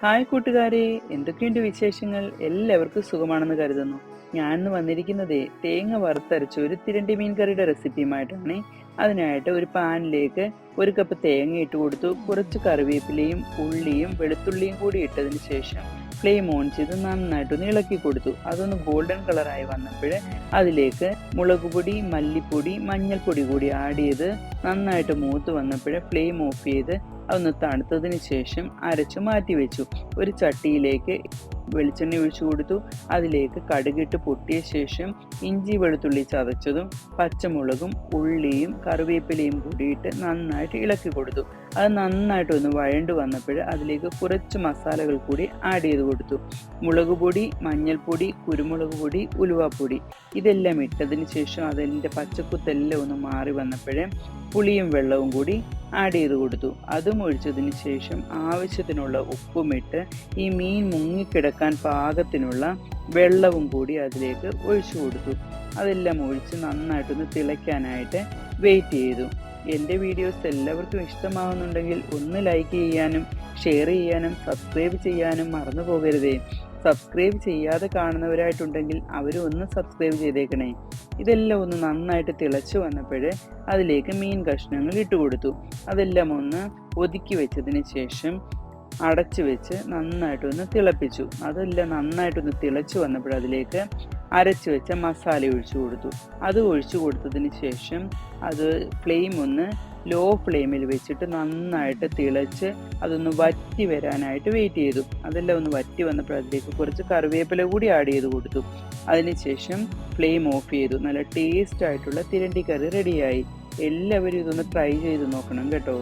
Hi കൂട്ടുകാരെ എന്തൊക്കെയുണ്ട് വിശേഷങ്ങൾ? എല്ലാവർക്കും സുഖമാണെന്ന് കരുതുന്നു. ഞാൻ വന്നിരിക്കുന്നതേ തേങ്ങ വറുത്തരച്ച ഒരു തിരണ്ടി മീൻ കറിയുടെ റെസിപ്പിയുമായിട്ടാണ്. അതിനായിട്ട് ഒരു പാനിലേക്ക് ഒരു കപ്പ് തേങ്ങ ഇട്ട് കൊടുത്തു. കുറച്ച് കറിവേപ്പിലയും ഉള്ളിയും വെളുത്തുള്ളിയും കൂടി ഇട്ടതിന് ശേഷം ഫ്ലെയിം ഓൺ ചെയ്ത് നന്നായിട്ടൊന്ന് ഇളക്കി കൊടുത്തു. അതൊന്ന് ഗോൾഡൻ കളറായി വന്നപ്പോൾ അതിലേക്ക് മുളക് പൊടി മല്ലിപ്പൊടി മഞ്ഞൾപ്പൊടി കൂടി ആഡ് ചെയ്ത് നന്നായിട്ട് മൂത്ത് വന്നപ്പോൾ ഫ്ലെയിം ഓഫ് ചെയ്ത് അതൊന്ന് തണുത്തതിന് ശേഷം അരച്ചു മാറ്റി വെച്ചു. ഒരു ചട്ടിയിലേക്ക് വെളിച്ചെണ്ണ ഒഴിച്ചു കൊടുത്തു. അതിലേക്ക് കടുകിട്ട് പൊട്ടിയ ശേഷം ഇഞ്ചി വെളുത്തുള്ളി ചതച്ചതും പച്ചമുളകും ഉള്ളിയും കറിവേപ്പിലയും കൂടിയിട്ട് നന്നായിട്ട് ഇളക്കി കൊടുത്തു. അത് നന്നായിട്ടൊന്ന് വഴണ്ടു വന്നപ്പോൾ അതിലേക്ക് കുറച്ച് മസാലകൾ കൂടി ആഡ് ചെയ്ത് കൊടുത്തു. മുളക് പൊടി മഞ്ഞൾപ്പൊടി കുരുമുളക് പൊടി ഉലുവാപ്പൊടി. ഇതെല്ലാം ഇട്ടതിന് ശേഷം അതിന്റെ പച്ചക്കുത്തെല്ലാം ഒന്ന് മാറി വന്നപ്പോഴേ പുളിയും വെള്ളവും കൂടി ആഡ് ചെയ്ത് കൊടുത്തു. അതും ഒഴിച്ചതിന് ശേഷം ആവശ്യത്തിനുള്ള ഉപ്പുമിട്ട് ഈ മീൻ മുങ്ങിക്കിടക്കാൻ പാകത്തിനുള്ള വെള്ളവും കൂടി അതിലേക്ക് ഒഴിച്ചു കൊടുത്തു. അതെല്ലാം ഒഴിച്ച് നന്നായിട്ടൊന്ന് തിളയ്ക്കാനായിട്ട് വെയിറ്റ് ചെയ്തു. എന്റെ വീഡിയോസ് എല്ലാവർക്കും ഇഷ്ടമാവുന്നുണ്ടെങ്കിൽ ഒന്ന് ലൈക്ക് ചെയ്യാനും ഷെയർ ചെയ്യാനും സബ്സ്ക്രൈബ് ചെയ്യാനും മറന്നു പോകരുതേ. സബ്സ്ക്രൈബ് ചെയ്യാതെ കാണുന്നവരായിട്ടുണ്ടെങ്കിൽ അവരും ഒന്ന് സബ്സ്ക്രൈബ് ചെയ്തേക്കണേ. ഇതെല്ലാം ഒന്ന് നന്നായിട്ട് തിളച്ചു വന്നപ്പോൾ അതിലേക്ക് മീൻ കഷ്ണങ്ങൾ ഇട്ട് കൊടുത്തു. അതെല്ലാം ഒന്ന് ഒതുക്കി വെച്ചതിന് ശേഷം അടച്ചു വെച്ച് നന്നായിട്ടൊന്ന് തിളപ്പിച്ചു. അതെല്ലാം നന്നായിട്ടൊന്ന് തിളച്ചു വന്നപ്പോൾ അതിലേക്ക് അരച്ചു വെച്ച മസാല ഒഴിച്ചു കൊടുത്തു. അത് ഒഴിച്ചു കൊടുത്തതിന് ശേഷം അത് ഫ്ലെയിം ഒന്ന് ലോ ഫ്ലെയിമിൽ വെച്ചിട്ട് നന്നായിട്ട് തിളച്ച് അതൊന്ന് വറ്റി വരാനായിട്ട് വെയിറ്റ് ചെയ്തു. അതെല്ലാം ഒന്ന് വറ്റി വന്നപ്പോഴത്തേക്ക് കുറച്ച് കറിവേപ്പില കൂടി ആഡ് ചെയ്ത് കൊടുത്തു. അതിനുശേഷം ഫ്ലെയിം ഓഫ് ചെയ്തു. നല്ല ടേസ്റ്റ് ആയിട്ടുള്ള തിരണ്ടി കറി റെഡിയായി എല്ലാവരും ഇതൊന്ന് ട്രൈ ചെയ്ത് നോക്കണം കേട്ടോ.